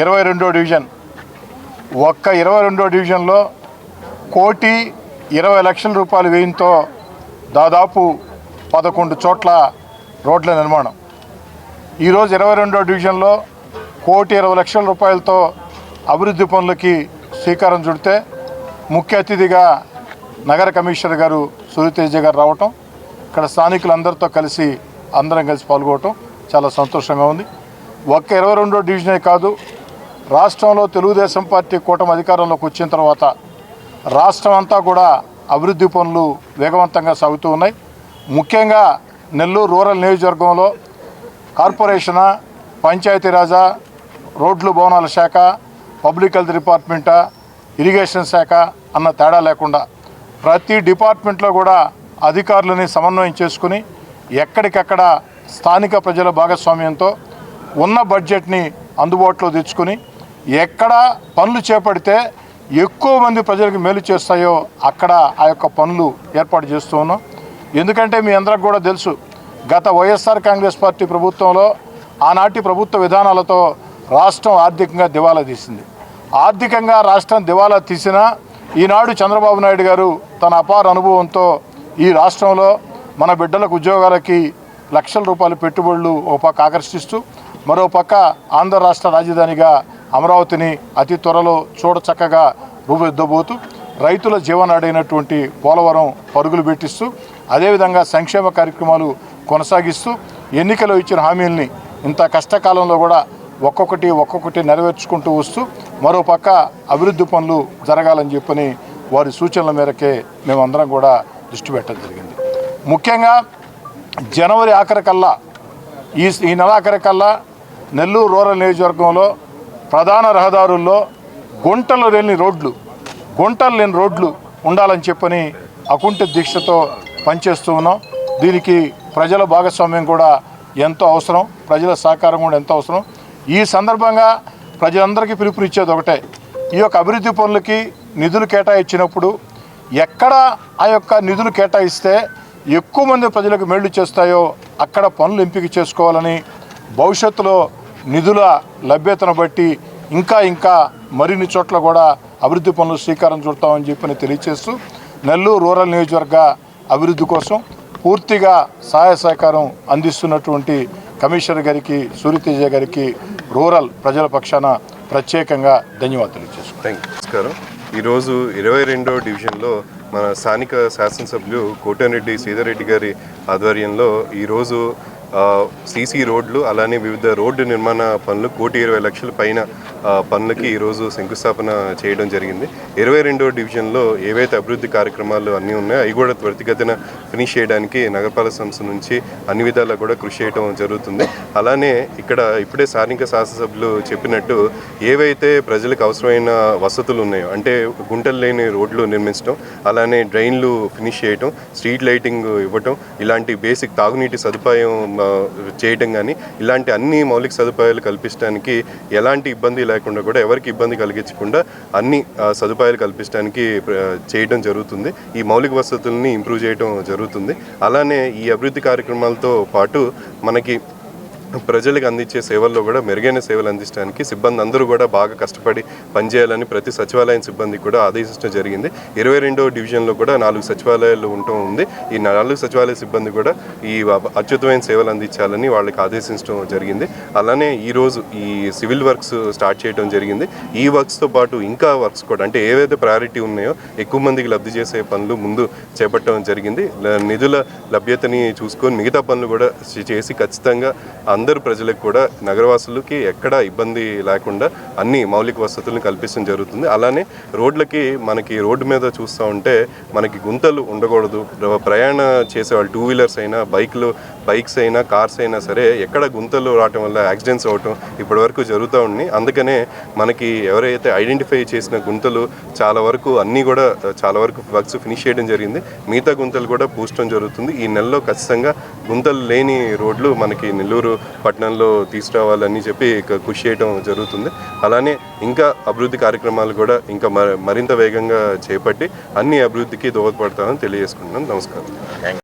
ఇరవై రెండో డివిజన్. ఒక్క ఇరవై రెండో డివిజన్లో కోటి ఇరవై లక్షల రూపాయల వ్యయంతో దాదాపు పదకొండు చోట్ల రోడ్ల నిర్మాణం. ఈరోజు ఇరవై రెండో డివిజన్లో కోటి ఇరవై లక్షల రూపాయలతో అభివృద్ధి పనులకి శ్రీకారం చుడితే ముఖ్య అతిథిగా నగర కమిషనర్ గారు సూర్యతేజ గారు రావటం ఇక్కడ స్థానికులందరితో కలిసి అందరం కలిసి పాల్గొవటం చాలా సంతోషంగా ఉంది. ఒక్క ఇరవై రెండో డివిజనే కాదు రాష్ట్రంలో తెలుగుదేశం పార్టీ కూటమి అధికారంలోకి వచ్చిన తర్వాత రాష్ట్రం అంతా కూడా అభివృద్ధి పనులు వేగవంతంగా సాగుతూ ఉన్నాయి. ముఖ్యంగా నెల్లూరు రూరల్ నియోజకవర్గంలో కార్పొరేషనా పంచాయతీరాజా రోడ్లు భవనాల శాఖ పబ్లిక్ హెల్త్ డిపార్ట్మెంటా ఇరిగేషన్ శాఖ అన్న తేడా లేకుండా ప్రతి డిపార్ట్మెంట్లో కూడా అధికారులని సమన్వయం చేసుకుని ఎక్కడికక్కడ స్థానిక ప్రజల భాగస్వామ్యంతో ఉన్న బడ్జెట్ని అందుబాటులో తెచ్చుకుని ఎక్కడ పనులు చేపడితే ఎక్కువ మంది ప్రజలకు మేలు చేస్తాయో అక్కడ ఆ యొక్క పనులు ఏర్పాటు చేస్తూ ఉన్నాం. ఎందుకంటే మీ అందరికి కూడా తెలుసు గత వైఎస్ఆర్ కాంగ్రెస్ పార్టీ ప్రభుత్వంలో ఆనాటి ప్రభుత్వ విధానాలతో రాష్ట్రం ఆర్థికంగా దివాలా తీసింది. ఆర్థికంగా రాష్ట్రం దివాలా తీసినా ఈనాడు చంద్రబాబు నాయుడు గారు తన అపార అనుభవంతో ఈ రాష్ట్రంలో మన బిడ్డలకు ఉద్యోగాలకి లక్షల రూపాయల పెట్టుబడులు ఒక పక్క ఆకర్షిస్తూ మరో పక్క ఆంధ్ర రాష్ట్ర రాజధానిగా అమరావతిని అతి త్వరలో చూడచక్కగా రూపుదిద్దబోతూ రైతుల జీవనాడైనటువంటి పోలవరం పరుగులు పెట్టిస్తూ అదేవిధంగా సంక్షేమ కార్యక్రమాలు కొనసాగిస్తూ ఎన్నికలు ఇచ్చిన హామీల్ని ఇంత కష్టకాలంలో కూడా ఒక్కొక్కటి ఒక్కొక్కటి నెరవేర్చుకుంటూ వస్తూ మరో పక్క అభివృద్ధి పనులు జరగాలని చెప్పని వారి సూచనల మేరకే మేమందరం కూడా దృష్టి పెట్టడం జరిగింది. ముఖ్యంగా జనవరి ఆఖరికల్లా ఈ ఈ నెల ఆఖరికల్లా నెల్లూరు రూరల్ నియోజకవర్గంలో ప్రధాన రహదారుల్లో గుంటలు లేని రోడ్లు గుంటలు లేని రోడ్లు ఉండాలని చెప్పని అకుంఠ దీక్షతో పనిచేస్తూ ఉన్నాం. దీనికి ప్రజల భాగస్వామ్యం కూడా ఎంతో అవసరం ప్రజల సహకారం కూడా ఎంతో అవసరం. ఈ సందర్భంగా ప్రజలందరికీ పిలుపునిచ్చేది ఒకటే ఈ యొక్క అభివృద్ధి పనులకి నిధులు కేటాయించినప్పుడు ఎక్కడ ఆ యొక్క నిధులు కేటాయిస్తే ఎక్కువ మంది ప్రజలకు మేళ్ళు చేస్తాయో అక్కడ పనులు ఎంపిక చేసుకోవాలని భవిష్యత్తులో నిధుల లభ్యతను బట్టి ఇంకా ఇంకా మరిన్ని చోట్ల కూడా అభివృద్ధి పనులు శ్రీకారం చుడతామని చెప్పని తెలియజేస్తూ నెల్లూరు రూరల్ నియోజకవర్గ అభివృద్ధి కోసం పూర్తిగా సహాయ సహకారం అందిస్తున్నటువంటి కమిషనర్ గారికి సూర్యతేజ గారికి రూరల్ ప్రజల పక్షాన ప్రత్యేకంగా ధన్యవాదాలు తెలియజేసుకుంటాం థ్యాంక్ నమస్కారం. ఈరోజు ఇరవై రెండో డివిజన్లో మన స్థానిక శాసనసభ్యులు కోటరెడ్డి సీతారెడ్డి గారి ఆధ్వర్యంలో ఈరోజు సీసీ రోడ్లు అలానే వివిధ రోడ్డు నిర్మాణ పనులు కోటి ఇరవై లక్షల పైన పనులకి ఈరోజు శంకుస్థాపన చేయడం జరిగింది. ఇరవై రెండో డివిజన్లో ఏవైతే అభివృద్ధి కార్యక్రమాలు అన్నీ ఉన్నాయో అవి కూడా త్వరితగతిన ఫినిష్ చేయడానికి నగరపాలక సంస్థ నుంచి అన్ని విధాలా కూడా కృషి చేయడం జరుగుతుంది. అలానే ఇక్కడ ఇప్పుడే స్థానిక శాసనసభ్యులు చెప్పినట్టు ఏవైతే ప్రజలకు అవసరమైన వసతులు ఉన్నాయో అంటే గుంటలు లేని రోడ్లు నిర్మించడం అలానే డ్రైన్లు ఫినిష్ చేయటం స్ట్రీట్ లైటింగ్ ఇవ్వటం ఇలాంటి బేసిక్ తాగునీటి సదుపాయం చేయటం కానీ ఇలాంటి అన్ని మౌలిక సదుపాయాలు కల్పించడానికి ఎలాంటి ఇబ్బంది లేకుండా కూడా ఎవరికి ఇబ్బంది కలిగించకుండా అన్ని సదుపాయాలు కల్పించడానికి చేయటం చేయడం జరుగుతుంది. ఈ మౌలిక వసతుల్ని ఇంప్రూవ్ చేయడం జరుగుతుంది. అలానే ఈ అభివృద్ధి కార్యక్రమాలతో పాటు మనకి ప్రజలకు అందించే సేవల్లో కూడా మెరుగైన సేవలు అందించడానికి సిబ్బంది అందరూ కూడా బాగా కష్టపడి పనిచేయాలని ప్రతి సచివాలయం సిబ్బంది కూడా ఆదేశించడం జరిగింది. ఇరవై రెండో డివిజన్లో కూడా నాలుగు సచివాలయాలు ఉండటం ఉంది. ఈ నాలుగు సచివాలయ సిబ్బంది కూడా ఈ అత్యుతమైన సేవలు అందించాలని వాళ్ళకి ఆదేశించడం జరిగింది. అలానే ఈరోజు ఈ సివిల్ వర్క్స్ స్టార్ట్ చేయడం జరిగింది. ఈ వర్క్స్తో పాటు ఇంకా వర్క్స్ కూడా అంటే ఏవైతే ప్రయారిటీ ఉన్నాయో ఎక్కువ మందికి లబ్ధి చేసే పనులు ముందు చేపట్టడం జరిగింది. నిధుల లభ్యతని చూసుకొని మిగతా పనులు కూడా చేసి ఖచ్చితంగా అందరు ప్రజలకు కూడా నగరవాసులకి ఎక్కడ ఇబ్బంది లేకుండా అన్ని మౌలిక వసతులను కల్పించడం జరుగుతుంది. అలానే రోడ్లకి మనకి రోడ్డు మీద చూస్తూ ఉంటే మనకి గుంతలు ఉండకూడదు. ప్రయాణ ప్రయాణ చేసేవాళ్ళు టూ వీలర్స్ అయినా బైక్లు బైక్స్ అయినా కార్స్ అయినా సరే ఎక్కడ గుంతలు రావటం వల్ల యాక్సిడెంట్స్ అవటం ఇప్పటి వరకు జరుగుతూ ఉన్నాయి. అందుకనే మనకి ఎవరైతే ఐడెంటిఫై చేసిన గుంతలు చాలా వరకు అన్నీ కూడా చాలా వరకు వర్క్స్ ఫినిష్ చేయడం జరిగింది. మిగతా గుంతలు కూడా పూసడం జరుగుతుంది. ఈ నెలలో ఖచ్చితంగా గుంతలు లేని రోడ్లు మనకి నెల్లూరు పట్టణంలో తీసుకురావాలని చెప్పి కృషి చేయడం జరుగుతుంది. అలానే ఇంకా అభివృద్ధి కార్యక్రమాలు కూడా ఇంకా మరింత వేగంగా చేపట్టి అన్ని అభివృద్ధికి దోహదపడతామని తెలియజేసుకుంటున్నాం. నమస్కారం.